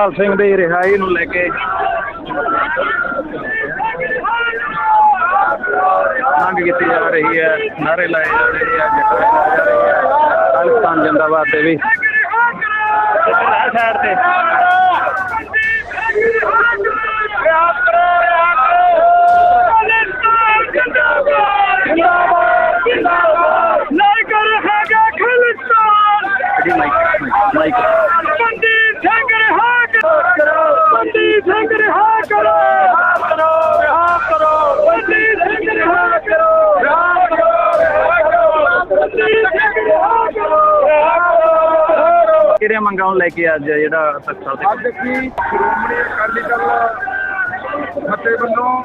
ਭਾਈ ਸਿੰਘ ਦੀ ਰਿਹਾਈ ਨੂੰ ਲੈ ਕੇ ਮੰਗ ਕੀਤੀ ਜਾ ਰਹੀ ਹੈ। ਨਾਰੇ ਲਾਏ ਜਾ ਰਹੇ ਹੈ ਜਤਾਏ ਜਾ ਜਿੰਦਾਬਾਦ ਦੇ ਵੀ। ਸਾਈਡ ਤੇ ਜੀ ਮਾਈਕ ਮਾਈਕ ਬੰਦੀ ਸਿੰਘ ਰਿਹਾ ਕਰੋ ਬੰਦੀ ਸਿੰਘ ਰਿਹਾ ਕਰੋ ਕਰੋ ਰਿਹਾ ਕਰੋ ਬੰਦੀ ਸਿੰਘ ਰਿਹਾ ਕਰੋ ਰਿਹਾ ਕਰੋ ਰਿਹਾ ਕਰੋ ਬੰਦੀ ਸਿੰਘ ਰਿਹਾ ਕਰੋ ਰਿਹਾ ਕਰੋ ਕਿਹੜੀਆਂ ਮੰਗਾਂ ਨੂੰ ਲੈ ਕੇ ਅੱਜ ਜਿਹੜਾ ਤਖਤ ਸਾਹਿਬ ਅੱਜ ਕੀ ਸ਼੍ਰੋਮਣੀ ਅਕਾਲੀ ਦਲ ਫਤਿਹ ਵੱਲੋਂ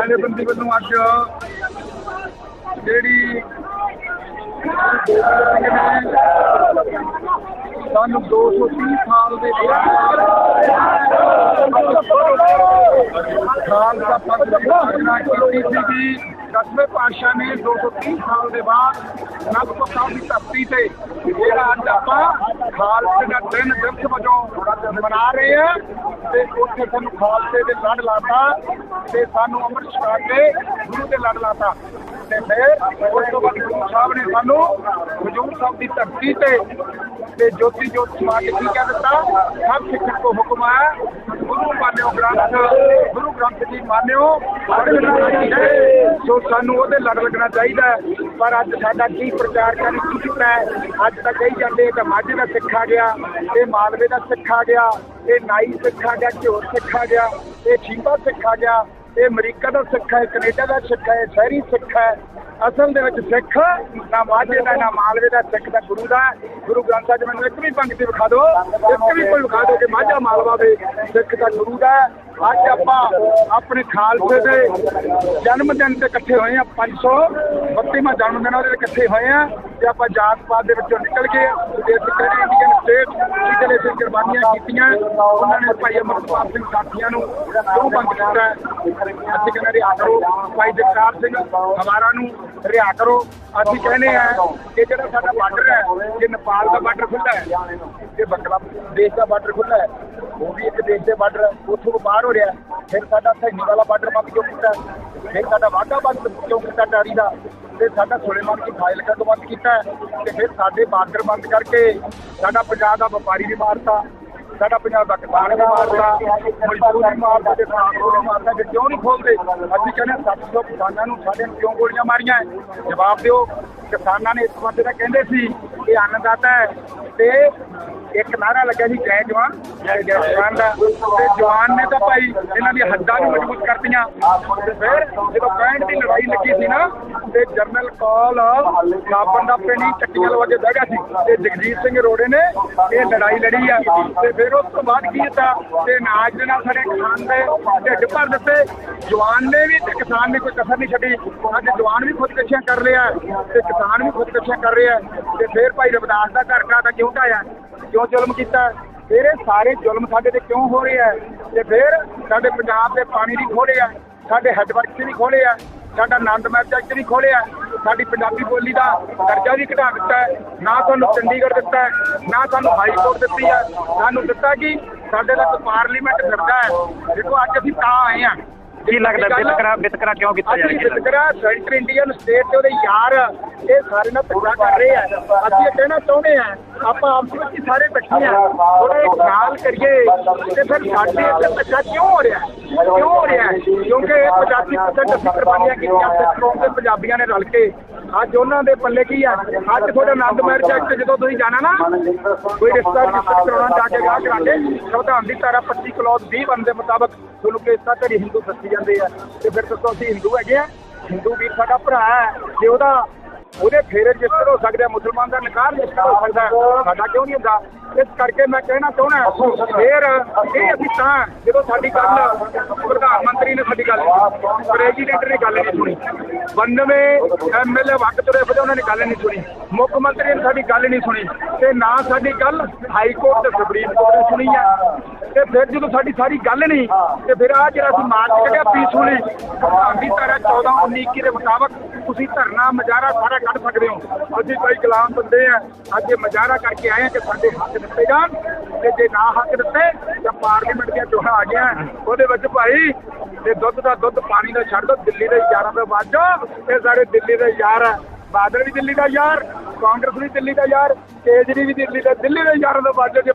ਜਥੇਬੰਦੀ ਵੱਲੋਂ ਅੱਜ ਜਿਹੜੀ ਸਾਨੂੰ 230 ਸਾਲ ਦੇ ਖਾਲਸਾ ਪੰਥ ਦੀ ਸਾਜਨਾ ਕੀਤੀ ਸੀਗੀ ਦਸਵੇਂ ਪਾਤਸ਼ਾਹ ਨੇ 230 ਸਾਲ ਦੇ ਬਾਅਦ ਅਨੰਦਪੁਰ ਸਾਹਿਬ ਦੀ ਧਰਤੀ ਤੇ ਜਿਹੜਾ ਅੱਜ ਆਪਾਂ ਖਾਲਸੇ ਦਾ ਦਿਨ ਦਿਵਸ ਵਜੋਂ ਮਨਾ ਰਹੇ ਆ ਤੇ ਉੱਥੇ ਸਾਨੂੰ ਖਾਲਸੇ ਦੇ ਲੜ ਲਾਤਾ ਤੇ ਸਾਨੂੰ ਅੰਮ੍ਰਿਤ ਛਕਾ ਕੇ ਗੁਰੂ ਦੇ ਲੜ ਲਾਤਾ। ਤੇ ਫਿਰ ਉਸ ਤੋਂ ਬਾਅਦ ਗੁਰੂ ਸਾਹਿਬ ਨੇ ਸਾਨੂੰ ਹਜੂਰ ਸਾਹਿਬ ਦੀ ਧਰਤੀ ਤੇ ਤੇ ਜੋਤੀ ਜੋਤ ਸਮਾ ਕੇ ਕੀ ਕਹਿ ਦਿੱਤਾ? ਸਭ ਸਿੱਖਣ ਕੋ ਹੁਕਮ ਹੈ, ਗੁਰੂ ਮਾਨਿਓ ਗ੍ਰੰਥ, ਗੁਰੂ ਗ੍ਰੰਥ ਜੀ ਮਾਨਿਓ ਸੋ ਸਾਨੂੰ ਉਹਦੇ ਲੜ ਲੱਗਣਾ ਚਾਹੀਦਾ ਹੈ। ਪਰ ਅੱਜ ਸਾਡਾ ਕੀ ਪ੍ਰਚਾਰ ਕਰਨ ਕੀ ਹੈ? ਅੱਜ ਤਾਂ ਕਹੀ ਜਾਂਦੇ ਇਹ ਤਾਂ ਮਾਝੇ ਦਾ ਸਿੱਖ ਆ ਗਿਆ, ਇਹ ਮਾਲਵੇ ਦਾ ਸਿੱਖ ਆ ਗਿਆ, ਇਹ ਨਾਈ ਸਿੱਖ ਆ ਗਿਆ, ਝੋਰ ਸਿੱਖ ਆ ਗਿਆ, ਇਹ ਛੀਂਬਾ ਸਿੱਖ ਆ ਗਿਆ। ਇਹ ਅਮਰੀਕਾ ਦਾ ਸਿੱਖ ਹੈ, ਕੈਨੇਡਾ ਦਾ ਸਿੱਖ ਹੈ ਸ਼ਹਿਰੀ ਸਿੱਖ ਹੈ। ਅਸਲ ਦੇ ਵਿੱਚ ਸਿੱਖ ਨਾ ਮਾਝੇ ਦਾ, ਨਾ ਮਾਲਵੇ ਦਾ ਸਿੱਖ ਦਾ ਗੁਰੂ ਦਾ। ਗੁਰੂ ਗ੍ਰੰਥ ਸਾਹਿਬ 'ਚ ਮੈਨੂੰ ਇੱਕ ਵੀ ਪੰਕਤੀ ਵਿਖਾ ਦਿਓ, ਇੱਕ ਵੀ ਕੋਈ ਵਿਖਾ ਦਿਓ ਕਿ ਮਾਝਾ ਮਾਲਵਾ ਦੇ ਸਿੱਖ ਦਾ ਗੁਰੂ ਦਾ। ਅੱਜ ਆਪਾਂ ਆਪਣੇ ਖਾਲਸੇ ਦੇ ਜਨਮ ਦਿਨ ਤੇ ਇਕੱਠੇ ਹੋਏ ਆ 532ਵਾਂ ਜਨਮ ਦਿਨ ਉਹਦੇ ਇਕੱਠੇ ਹੋਏ ਆ ਤੇ ਆਪਾਂ ਜਾਤ ਪਾਤ ਦੇ ਵਿੱਚੋਂ ਨਿਕਲ ਕੇ ਤੇ ਅਸੀਂ ਇੰਡੀਅਨ ਸਟੇਟ ਜਿਹਦੇ ਲਈ ਕੁਰਬਾਨੀਆਂ ਕੀਤੀਆਂ, ਉਹਨਾਂ ਨੇ ਭਾਈ ਅਮਰਪਾਲ ਸਿੰਘ ਸਾਥੀਆਂ ਨੂੰ ਕਿਉਂ ਬੰਦ ਕੀਤਾ ਹੈ? ਅਸੀਂ ਕਹਿੰਦੇ ਰਿਹਾ ਕਰੋ, ਭਾਈ ਜਗਤਾਰ ਸਿੰਘ ਹਵਾਰਾ ਨੂੰ ਰਿਹਾ ਕਰੋ ਅਸੀਂ ਕਹਿੰਦੇ ਆ ਕਿ ਜਿਹੜਾ ਸਾਡਾ ਬਾਰਡਰ ਹੈ, ਇਹ ਨੇਪਾਲ ਦਾ ਬਾਰਡਰ ਖੁੱਲ੍ਹਾ ਹੈ, ਇਹ ਬੰਗਲਾ ਦੇਸ਼ ਦਾ ਬਾਰਡਰ ਖੁੱਲ੍ਹਾ ਹੈ ਉਹ ਵੀ ਇੱਕ ਦੇਸ਼ ਦੇ ਬਾਰਡਰ ਉੱਥੋਂ ਤੋਂ ਬਾਹਰ ਹੋ ਰਿਹਾ। ਫਿਰ ਸਾਡਾ ਸੈਨੀ ਵਾਲਾ ਬਾਰਡਰ ਬੰਦ ਕਿਉਂ ਕੀਤਾ? ਫਿਰ ਸਾਡਾ ਵਾਹਗਾ ਬੰਦ ਕਿਉਂ ਕੀਤਾ ਟਾਰੀ ਦਾ? ਤੇ ਸਾਡਾ ਸੁਲੇਮਾਨ ਕੀ ਫਾਈਲ ਤੋਂ ਬੰਦ ਕੀਤਾ? ਤੇ ਫਿਰ ਸਾਡੇ ਬਾਰਡਰ ਬੰਦ ਕਰਕੇ ਸਾਡਾ ਪੰਜਾਬ ਦਾ ਵਪਾਰੀ ਵੀ ਮਾਰਤਾ ਸਾਡਾ ਪੰਜਾਬ ਦਾ ਕਿਸਾਨ ਵੀ ਮਾਰਤਾ ਮਜ਼ਦੂਰ ਵੀ ਮਾਰਤਾ ਤੇ ਕਾਂਗਰਸ ਵੀ ਮਾਰਤਾ ਕਿ ਕਿਉਂ ਨਹੀਂ ਖੋਲਦੇ? ਅਸੀਂ ਕਹਿੰਦੇ 700 ਕਿਸਾਨਾਂ ਨੂੰ ਸਾਡੇ ਨੂੰ ਕਿਉਂ ਗੋਲੀਆਂ ਮਾਰੀਆਂ? ਜਵਾਬ ਦਿਓ, ਕਿਸਾਨਾਂ ਨੇ ਇਸ ਬੰਦੇ ਦਾ ਕਹਿੰਦੇ ਸੀ ਇਹ ਅੰਨਦਾਤਾ ਹੈ ਤੇ ਇੱਕ ਨਾਰਾ ਲੱਗਿਆ ਸੀ ਜੈ ਜਵਾਨ ਜੈ ਜਵਾਨ ਦਾ। ਤੇ ਜਵਾਨ ਨੇ ਤਾਂ ਭਾਈ ਇਹਨਾਂ ਦੀ ਹੱਦਾਂ ਨੂੰ ਮਜ਼ਬੂਤ ਕਰਤੀਆਂ। ਫਿਰ ਜਦੋਂ 65 ਦੀ ਲੜਾਈ ਲੱਗੀ ਸੀ ਨਾ ਤੇ ਜਰਨਲ ਕਾਲ ਸਾਬਣ ਦਾ ਪਿੰਡੀ ਚੱਕੀਆਂ ਲਵਾ ਕੇ ਬਹਿ ਗਿਆ ਸੀ ਤੇ ਜਗਜੀਤ ਸਿੰਘ ਰੋੜੇ ਨੇ ਇਹ ਲੜਾਈ ਲੜੀ ਆ ਤੇ ਫਿਰ ਉਸ ਤੋਂ ਬਾਅਦ ਕੀ ਕੀਤਾ ਤੇ ਨਾਜ ਦੇ ਨਾਲ ਸਾਡੇ ਕਿਸਾਨ ਦੇ ਢਿੱਡ ਭਰ ਦਿੱਤੇ। ਜਵਾਨ ਨੇ ਵੀ ਤੇ ਕਿਸਾਨ ਨੇ ਕੋਈ ਕਸਰ ਨਹੀਂ ਛੱਡੀ। ਅੱਜ ਜਵਾਨ ਵੀ ਖੁਦਕਸ਼ੀਆਂ ਕਰ ਰਿਹਾ ਤੇ ਕਿਸਾਨ ਵੀ ਖੁਦਕਸ਼ੀਆਂ ਕਰ ਰਿਹਾ ਤੇ ਫਿਰ ਭਾਈ ਰਵਿਦਾਸ ਦਾ ਘਰ ਘਾ ਦਾ ਕਿਉਂ ਢਾਇਆ? ਕਿਉਂ ਜ਼ੁਲਮ ਕੀਤਾ? ਫਿਰ ਇਹ ਸਾਰੇ ਜ਼ੁਲਮ ਸਾਡੇ ਤੇ ਕਿਉਂ ਹੋ ਰਿਹਾ ਆ? ਤੇ ਫਿਰ ਸਾਡੇ ਪੰਜਾਬ ਦੇ ਪਾਣੀ ਦੀ ਖੋਲੇ ਆ ਸਾਡੇ ਹੈੱਡਵਰਕਸ ਵੀ ਖੋਲੇ ਆ ਸਾਡਾ ਆਨੰਦ ਮੈਚ ਵੀ ਖੋਲਿਆ ਸਾਡੀ ਪੰਜਾਬੀ ਬੋਲੀ ਦਾ ਦਰਜਾ ਵੀ ਘਟਾ ਦਿੱਤਾ ਹੈ। ਨਾ ਸਾਨੂੰ ਚੰਡੀਗੜ੍ਹ ਦਿੱਤਾ ਹੈ, ਨਾ ਸਾਨੂੰ ਹਾਈ ਕੋਰਟ ਦਿੱਤੀ ਹੈ। ਸਾਨੂੰ ਦਿੱਤਾ ਕਿ ਸਾਡੇ ਤੱਕ ਪਾਰਲੀਮੈਂਟ ਫਿਰਦਾ ਹੈ। ਦੇਖੋ, ਅੱਜ ਅਸੀਂ ਤਾਂ ਆਏ ਹਾਂ। ਕੀ ਲੱਗਦਾ ਵਿਤਕਰਾ ਵਿਤਕਰਾ ਕਿਉਂ ਕੀਤਾ ਜਾ ਰਿਹਾ ਵਿਤਕਰਾ ਸੈਂਟਰ ਇੰਡੀਅਨ ਸਟੇਟ ਤੇ ਉਹਦੇ ਯਾਰ ਇਹ ਸਾਰੇ ਨਾਲ ਧੱਕਾ ਕਰ ਰਹੇ ਆ। ਅਸੀਂ ਇਹ ਕਹਿਣਾ ਚਾਹੁੰਦੇ ਆ ਆਪਾਂ ਆਪਸ ਵਿੱਚ ਹੀ ਸਾਰੇ ਇਕੱਠੇ ਆ। ਥੋੜਾ ਇੱਕ ਖਿਆਲ ਕਰੀਏ ਤੇ ਫਿਰ ਸਾਡੇ ਇੱਥੇ ਧੱਕਾ ਕਿਉਂ ਹੋ ਰਿਹਾ? ਕਿਉਂ ਹੋ ਰਿਹਾ? ਕਿਉਂਕਿ 85% ਅਸੀਂ ਕੁਰਬਾਨੀਆਂ ਕੀਤੀਆਂ ਸਿੱਖ ਦੇ ਪੰਜਾਬੀਆਂ ਨੇ ਰਲ ਕੇ। ਅੱਜ ਉਹਨਾਂ ਦੇ ਪੱਲੇ ਕੀ ਆ? ਅੱਜ ਤੁਹਾਡਾ ਆਨੰਦ ਮੈਰਿਜ ਐਕਟ ਜਦੋਂ ਤੁਸੀਂ ਜਾਣਾ ਨਾ ਕੋਈ ਰਿਸ਼ਤਾ ਰਜਿਸਟਰ ਕਰਾਉਣਾ ਜਾ ਕੇ ਵਿਆਹ ਕਰਾ ਕੇ। ਸੰਵਿਧਾਨ ਦੀ ਧਾਰਾ 25 ਕਲੌਜ਼ 20 ਬਣ ਦੇ ਮੁਤਾਬਕ ਤੁਹਾਨੂੰ ਕਿਸਤਾ ਘੜੀ ਹਿੰਦੂ ਦੱਸੀ ਜਾਂਦੇ ਆ। ਤੇ ਫਿਰ ਦੱਸੋ ਅਸੀਂ ਹਿੰਦੂ ਹੈਗੇ ਆ। ਹਿੰਦੂ ਵੀਰ ਸਾਡਾ ਭਰਾ ਹੈ। ਜੇ ਉਹਦਾ ਉਹਦੇ ਫੇਰ ਰਜਿਸਟਰ ਹੋ ਸਕਦੇ ਮੁਸਲਮਾਨ ਦਾ ਨਿਕਾਹ ਰਜਿਸਟਰ ਹੋ ਸਕਦਾ ਸਾਡਾ ਕਿਉਂ ਨਹੀਂ ਹੁੰਦਾ? ਇਸ ਕਰਕੇ ਮੈਂ ਕਹਿਣਾ ਚਾਹੁੰਦਾ ਫੇਰ ਇਹ ਅਸੀਂ ਤਾਂ ਜਦੋਂ ਸਾਡੀ ਗੱਲ ਪ੍ਰਧਾਨ ਮੰਤਰੀ ਨੇ ਸਾਡੀ ਗੱਲ ਪ੍ਰੈਜ਼ੀਡੈਂਟ ਨੇ ਗੱਲ ਨਹੀਂ ਸੁਣੀ 92 ਐਮਐਲਏ ਵਕਤ ਤੁਰੇ ਫਿਰਦੇ ਉਹਨਾਂ ਨੇ ਗੱਲ ਨਹੀਂ ਸੁਣੀ, ਮੁੱਖ ਮੰਤਰੀ ਨੇ ਸਾਡੀ ਗੱਲ ਨਹੀਂ ਸੁਣੀ, ਤੇ ਨਾ ਸਾਡੀ ਗੱਲ ਹਾਈ ਕੋਰਟ ਤੇ ਸੁਪਰੀਮ ਕੋਰਟ ਨੇ ਸੁਣੀ ਆ। ਤੇ ਫਿਰ ਜਦੋਂ ਸਾਡੀ ਸਾਰੀ ਗੱਲ ਨਹੀਂ, ਤੇ ਫਿਰ ਆ ਜਿਹੜਾ ਅਸੀਂ ਮਾਰਚ ਕੱਢਿਆ, ਪੀਸਫੁਲੀ ਸੰਵਿਧਾਨ ਦੀ ਧਾਰਾ 14 19 ਦੇ ਮੁਤਾਬਕ ਤੁਸੀਂ ਧਰਨਾ ਮਜਾਰਾ ਸਾਰਾ ਕੱਢ ਸਕਦੇ ਹੋ। ਅਸੀਂ ਕੋਈ ਗੁਲਾਮ ਬੰਦੇ ਆ, ਅੱਜ ਇਹ ਮਜਾਰਾ ਕਰਕੇ ਆਏ ਆ ਕਿ ਸਾਡੇ ਹੱਕ ਦਿੱਤੇ ਜਾਣ। ਤੇ ਜੇ ਨਾ ਹੱਕ ਦਿੱਤੇ, ਤਾਂ ਪਾਰਲੀਮੈਂਟ ਦੀਆਂ ਚੋਣਾਂ ਆ ਗਈਆਂ। ਉਹਦੇ ਵਿੱਚ ਭਾਈ ਤੇ ਦੁੱਧ ਦਾ ਦੁੱਧ ਪਾਣੀ ਦਾ ਛੱਡ ਦੋ, ਦਿੱਲੀ ਦੇ ਯਾਰਾਂ ਤੋਂ ਬਾਜੋ ਇਹ ਸਾਡੇ ਦਿੱਲੀ ਦੇ ਯਾਰ ਆ। ਬਾਦਲ ਵੀ ਦਿੱਲੀ ਦਾ ਯਾਰ, ਕਾਂਗਰਸ ਵੀ ਦਿੱਲੀ ਦਾ ਯਾਰ, ਕੇਜਰੀ ਵੀ ਦਿੱਲੀ ਦਾ ਦਿੱਲੀ ਦੇ ਯਾਰਾਂ ਤੋਂ ਬਾਜੋ ਜੇ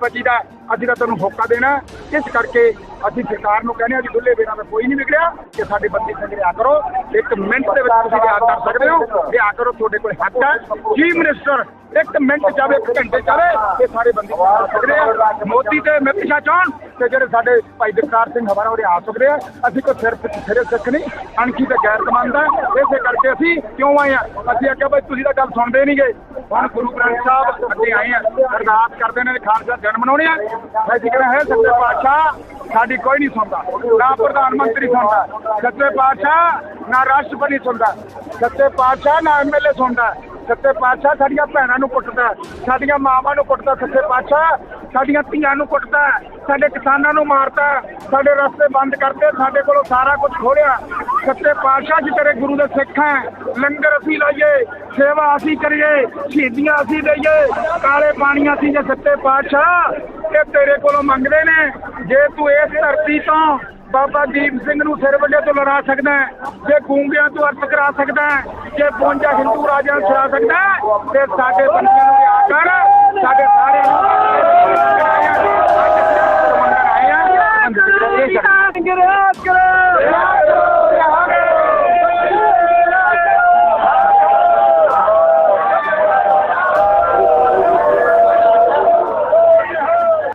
ਅੱਜ ਦਾ ਤਾਂ ਤੁਹਾਨੂੰ ਹੋਕਾ ਦੇਣਾ ਇਸ ਕਰਕੇ ਅਸੀਂ ਸਰਕਾਰ ਨੂੰ ਕਹਿੰਦੇ ਆ ਜੀ ਦੁੱਲੇ ਬਿਨਾਂ ਤਾਂ ਕੋਈ ਨਹੀਂ ਵਿਗੜਿਆ, ਕਿ ਸਾਡੇ ਬੰਦੇ ਸੰਗ ਰਿਆ ਕਰੋ। ਇੱਕ ਮਿੰਟ ਦੇ ਵਿੱਚ ਤੁਸੀਂ ਰਿਆ ਕਰ ਸਕਦੇ ਹੋ ਰਿਆ ਕਰੋ ਤੁਹਾਡੇ ਕੋਲ ਹੱਕ ਹੈ। ਚੀਫ ਮਿਨਿਸਟਰ, ਇੱਕ ਮਿੰਟ ਚਾਵੇ ਇੱਕ ਘੰਟੇ ਚਾਵੇ ਇਹ ਸਾਰੇ ਬੰਦੀ ਆ ਸਕਦੇ ਆ। ਮੋਦੀ ਤੇ ਅਮਿਤ ਸ਼ਾਹ ਚਾਹਣ ਤੇ ਜਿਹੜੇ ਸਾਡੇ ਭਾਈ ਜਗਤਾਰ ਸਿੰਘ ਹਵਾਰਾ ਉਹ ਆ ਸਕਦੇ ਆ। ਅਸੀਂ ਕੋਈ ਸਿਰਫ ਸਿਰੇ ਸਿੱਖ ਨਹੀਂ, ਅਣਖੀ ਤੇ ਗੈਰ ਕਮਾਂਦਾ ਇਸੇ ਕਰਕੇ ਅਸੀਂ ਕਿਉਂ ਆਏ ਆ ਅਸੀਂ ਆਖਿਆ, ਭਾਈ, ਤੁਸੀਂ ਤਾਂ ਗੱਲ ਸੁਣਦੇ ਨਹੀਂ ਗਏ ਹੁਣ ਗੁਰੂ ਗ੍ਰੰਥ ਸਾਹਿਬ ਅੱਗੇ ਆਏ ਆ ਅਰਦਾਸ ਕਰਦੇ ਨੇ ਖਾਲਸਾ ਜਨਮ ਮਨਾਉਣੇ ਆ। ਮੈਂ ਕਹਿੰਦੇ ਹੈ ਸੱਚੇ ਪਾਤਸ਼ਾਹ, ਸਾਡੀ ਕੋਈ ਨਹੀਂ ਸੁਣਦਾ। ਨਾ ਪ੍ਰਧਾਨ ਮੰਤਰੀ ਸੁਣਦਾ। ਸੱਚੇ ਪਾਤਸ਼ਾਹ, ਨਾ ਰਾਸ਼ਟਰਪਤੀ ਸੁਣਦਾ। ਸੱਚੇ ਪਾਤਸ਼ਾਹ, ਨਾ ਐਮਐਲਏ ਸੁਣਦਾ। ਸੱਚੇ ਪਾਤਸ਼ਾਹ ਸਾਡੀਆਂ ਭੈਣਾਂ ਨੂੰ ਕੁੱਟਦਾ ਸਾਡੀਆਂ ਮਾਵਾਂ ਨੂੰ ਕੁੱਟਦਾ ਸੱਚੇ ਪਾਤਸ਼ਾਹ, ਸਾਡੀਆਂ ਧੀਆਂ ਨੂੰ ਕੁੱਟਦਾ ਸਾਡੇ ਕਿਸਾਨਾਂ ਨੂੰ ਮਾਰਦਾ ਸਾਡੇ ਰਸਤੇ ਬੰਦ ਕਰਦੇ, ਸਾਡੇ ਕੋਲੋਂ ਸਾਰਾ ਕੁਝ ਖੋਲਿਆ। ਸੱਚੇ ਪਾਤਸ਼ਾਹ ਜੀ ਤੇਰੇ ਗੁਰੂ ਦੇ ਸਿੱਖ ਹੈ, ਲੰਗਰ ਅਸੀਂ ਲਾਈਏ, ਸੇਵਾ ਅਸੀਂ ਕਰੀਏ, ਸ਼ਹੀਦੀਆਂ ਅਸੀਂ ਦਈਏ, ਕਾਲੇ ਪਾਣੀਆਂ ਅਸੀਂ ਜੇ ਸੱਚੇ ਪਾਤਸ਼ਾਹ, ਇਹ ਤੇਰੇ ਕੋਲੋਂ ਮੰਗਦੇ ਨੇ, ਜੇ ਤੂੰ ਇਸ ਧਰਤੀ ਤੋਂ ਬਾਬਾ ਦੀਪ ਸਿੰਘ ਨੂੰ ਸਿਰ ਵੱਡੇ ਤੋਂ ਲੜਾ ਸਕਦਾ ਹੈ, ਜੇ ਗੂੰਗਿਆਂ ਤੋਂ ਅਰਥ ਕਰਾ ਸਕਦਾ ਹੈ, ਜੇ 52 ਹਿੰਦੂ ਰਾਜਿਆਂ ਨੂੰ ਛੁਡਾ ਸਕਦਾ ਹੈ, ਤੇ ਸਾਡੇ ਬੰਦਿਆਂ ਨੂੰ ਰਿਆ ਕਰ ਸਾਡੇ ਸਾਰੇ ਨੂੰ